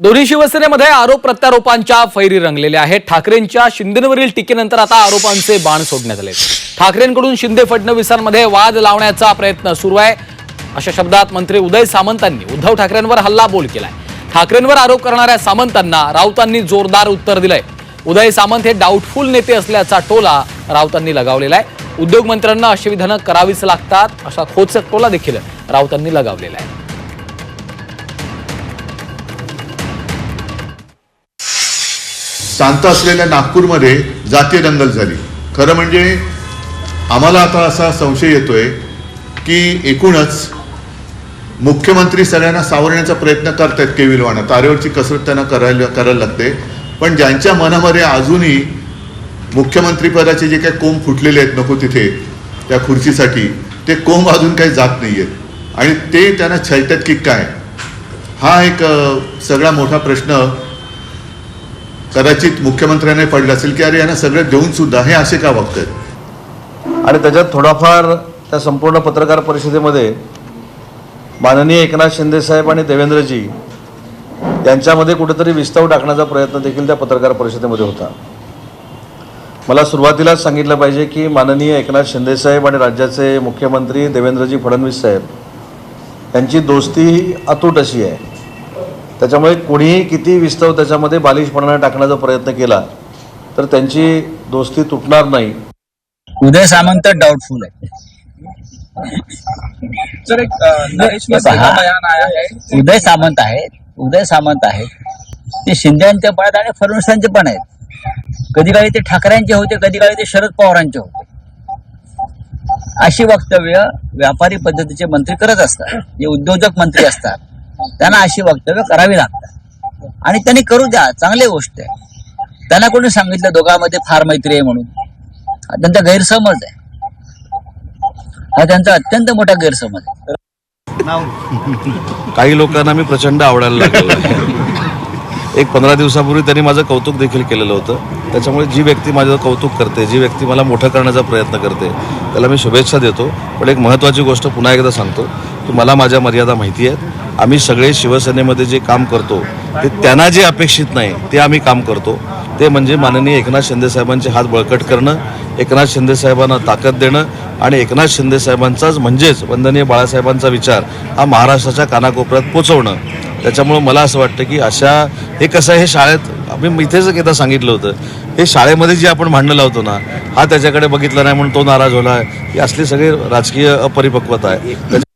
दोन्ही शिवसेनेमध्ये आरोप प्रत्यारोपांच्या फैरी रंगलेल्या आहेत. ठाकरेंच्या शिंदेवरील टीकेनंतर आता आरोपांचे बाण सोडण्यात आले ठाकरेंकडून शिंदे फडणवीसांमध्ये वाद लावण्याचा प्रयत्न सुरू आहे. अशा शब्दात मंत्री उदय सामंतांनी उद्धव ठाकरेंवर हल्लाबोल केलाय. ठाकरेंवर आरोप करणाऱ्या सामंतांना राऊतांनी जोरदार उत्तर दिलंय. उदय सामंत हे डाऊटफुल नेते असल्याचा टोला राऊतांनी लगावलेला आहे उद्योगमंत्र्यांना अशी विधानं करावीच लागतात असा खोचक टोला देखील राऊतांनी लगावलेला आहे. शांत असलेल्या नागपूरमध्ये जातीय दंगल झाली. खरं म्हणजे आम्हाला आता असा संशय येतोय की एकूणच मुख्यमंत्री सगळ्यांना सावरण्याचा प्रयत्न करतायत केविलवाणा तारेवरची कसरत त्यांना करायला करायला लागते. पण ज्यांच्या मनामध्ये अजूनही मुख्यमंत्रीपदाचे जे काही कोंब फुटलेले आहेत नको तिथे त्या खुर्चीसाठी ते कोंब अजून काही जात नाही आहेत आणि ते त्यांना छळतात की काय? हा एक सगळा मोठा प्रश्न कदाचित मुख्यमंत्र्यांना पडलं असेल की अरे यांना सगळं देऊन सुद्धा हे असे का वागतात आणि त्याच्यात थोडाफार त्या संपूर्ण पत्रकार परिषदेमध्ये माननीय एकनाथ शिंदेसाहेब आणि देवेंद्रजी यांच्यामध्ये कुठेतरी विस्तव टाकण्याचा प्रयत्न देखील त्या पत्रकार परिषदेमध्ये होता. मला सुरुवातीलाच सांगितलं पाहिजे की माननीय एकनाथ शिंदेसाहेब आणि राज्याचे मुख्यमंत्री देवेंद्रजी फडणवीस साहेब यांची दोस्ती अतूट अशी आहे. त्याच्यामुळे कोणीही किती विस्तव त्याच्यामध्ये बालिशपणा टाकण्याचा प्रयत्न केला तर त्यांची दोस्ती तुटणार नाही. उदय सामंत डाउटफुल आहे. उदय सामंत आहेत उदय सामंत आहेत ते शिंदेच्या पण आहेत आणि फडणवीसांचे पण आहेत. कधी काळी ते ठाकरेंचे होते कधी काळी ते शरद पवारांचे होते. अशी वक्तव्य व्यापारी पद्धतीचे मंत्री करत असतात जे उद्योजक मंत्री असतात. त्यांना अशी वक्तव्य करावी लागतात. आणि त्यांनी करू द्या चांगली गोष्ट आहे. त्यांना कोणी सांगितलं दोघांमध्ये फार मैत्री आहे म्हणून. हा त्यांचा गैरसमज आहे. हा त्यांचा अत्यंत मोठा गैरसमज आहे. काही लोकांना मी प्रचंड आवडायला लागलो एक पंधरा दिवसापूर्वी त्यांनी माझं कौतुक देखील केलेलं होतं. त्याच्यामुळे जी व्यक्ती माझं कौतुक करते जी व्यक्ती मला मोठं करण्याचा प्रयत्न करते त्याला मी शुभेच्छा देतो. पण एक महत्त्वाची गोष्ट पुन्हा एकदा सांगतो की मला माझ्या मर्यादा माहिती आहेत. आम्ही सगळे शिवसेनेमध्ये जे काम करतो ते त्यांना जे अपेक्षित नाही ते आम्ही काम करतो. ते म्हणजे माननीय एकनाथ शिंदेसाहेबांचे हात बळकट करणं एकनाथ शिंदेसाहेबांना ताकद देणं आणि एकनाथ शिंदेसाहेबांचाच म्हणजेच वंदनीय बाळासाहेबांचा विचार हा महाराष्ट्राच्या कानाकोपऱ्यात पोचवणं. त्याच्यामुळं मला असं वाटतं की अशा हे कसं आहे हे शाळेत आम्ही इथेच एकदा सांगितलं होतं. हे शाळेमध्ये जे आपण भांडणं लावतो ना हा त्याच्याकडे बघितला नाही म्हणून तो नाराज होला ही असली सगळी राजकीय अपरिपक्वता आहे.